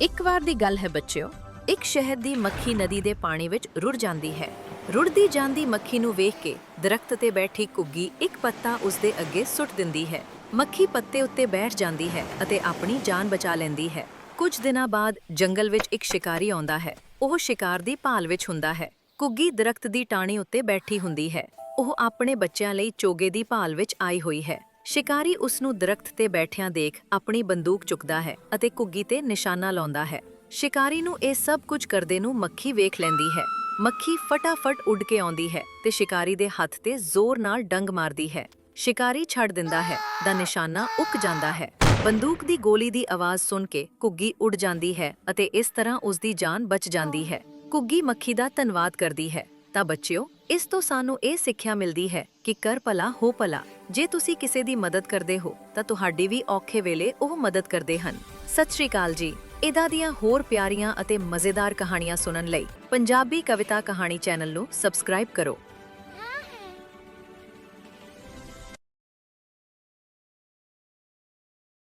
ਇੱਕ ਵਾਰ ਦੀ ਗੱਲ ਹੈ ਬੱਚਿਓ, ਇੱਕ ਸ਼ਹਿਰ ਦੀ ਮੱਖੀ ਨਦੀ ਦੇ ਪਾਣੀ ਵਿੱਚ ਰੁੜ ਜਾਂਦੀ ਹੈ। ਰੁੜਦੀ ਜਾਂਦੀ ਮੱਖੀ ਨੂੰ ਵੇਖ ਕੇ ਦਰਖਤ ਤੇ ਬੈਠੀ ਕੁੱਗੀ ਇੱਕ ਪੱਤਾ ਉਸਦੇ ਅੱਗੇ ਸੁੱਟ ਦਿੰਦੀ ਹੈ। ਮੱਖੀ ਪੱਤੇ ਉੱਤੇ ਬੈਠ ਜਾਂਦੀ ਹੈ ਅਤੇ ਆਪਣੀ ਜਾਨ ਬਚਾ ਲੈਂਦੀ ਹੈ। ਕੁਝ ਦਿਨਾਂ ਬਾਅਦ ਜੰਗਲ ਵਿੱਚ ਇੱਕ ਸ਼ਿਕਾਰੀ ਆਉਂਦਾ ਹੈ। ਉਹ ਸ਼ਿਕਾਰ ਦੀ ਭਾਲ ਵਿੱਚ ਹੁੰਦਾ ਹੈ। ਕੁੱਗੀ ਦਰਖਤ ਦੀ ਟਾਹਣੀ ਉੱਤੇ ਬੈਠੀ ਹੁੰਦੀ ਹੈ। ਉਹ ਆਪਣੇ ਬੱਚਿਆਂ ਲਈ ਚੋਗੇ ਦੀ ਭਾਲ ਵਿੱਚ ਆਈ ਹੋਈ ਹੈ। ਸ਼ਿਕਾਰੀ ਉਸ ਨੂੰ ਦਰਖਤ ਤੇ ਬੈਠਿਆਂ ਦੇਖ ਆਪਣੀ ਬੰਦੂਕ ਚੁੱਕਦਾ ਹੈ ਅਤੇ ਕੁੱਗੀ ਤੇ ਨਿਸ਼ਾਨਾ ਲਾਉਂਦਾ ਹੈ। ਸ਼ਿਕਾਰੀ ਨੂੰ ਇਹ ਸਭ ਕੁਝ ਕਰਦੇ ਨੂੰ ਮੱਖੀ ਵੇਖ ਲੈਂਦੀ ਹੈ। ਮੱਖੀ ਫਟਾਫਟ ਉੱਡ ਕੇ ਆਉਂਦੀ ਹੈ ਤੇ ਸ਼ਿਕਾਰੀ ਦੇ ਹੱਥ ਤੇ ਜ਼ੋਰ ਨਾਲ ਡੰਗ ਮਾਰਦੀ ਹੈ। ਸ਼ਿਕਾਰੀ ਛੱਡ ਦਿੰਦਾ ਹੈ, ਦਾ ਨਿਸ਼ਾਨਾ ਉੱਕ ਜਾਂਦਾ ਹੈ। ਬੰਦੂਕ ਦੀ ਗੋਲੀ ਦੀ ਆਵਾਜ਼ ਸੁਣ ਕੇ ਕੁੱਗੀ ਉੱਡ ਜਾਂਦੀ ਹੈ ਅਤੇ ਇਸ ਤਰ੍ਹਾਂ ਉਸ ਦੀ ਜਾਨ ਬਚ ਜਾਂਦੀ ਹੈ। ਕੁੱਗੀ ਮੱਖੀ ਦਾ ਧੰਨਵਾਦ ਕਰਦੀ ਹੈ। ਤਾਂ ਬੱਚਿਓ, ਇਸ ਤੋਂ ਸਾਨੂੰ ਇਹ ਸਿੱਖਿਆ ਮਿਲਦੀ ਹੈ ਕਿ ਕਰ ਭਲਾ, ਹੋ ਭਲਾ। ਜੇ ਤੁਸੀਂ ਕਿਸੇ ਦੀ ਮਦਦ ਕਰਦੇ ਹੋ, ਤਾਂ ਤੁਹਾਡੀ ਵੀ ਔਖੇ ਵੇਲੇ ਉਹ ਮਦਦ ਕਰਦੇ ਹਨ। ਸਤਿ ਸ਼੍ਰੀ ਅਕਾਲ ਜੀ। ਇਦਾਂ ਦੀਆਂ ਹੋਰ ਪਿਆਰੀਆਂ ਅਤੇ ਮਜ਼ੇਦਾਰ ਕਹਾਣੀਆਂ ਸੁਣਨ ਲਈ ਪੰਜਾਬੀ ਕਵਿਤਾ ਕਹਾਣੀ ਚੈਨਲ ਨੂੰ ਸਬਸਕ੍ਰਾਈਬ ਕਰੋ।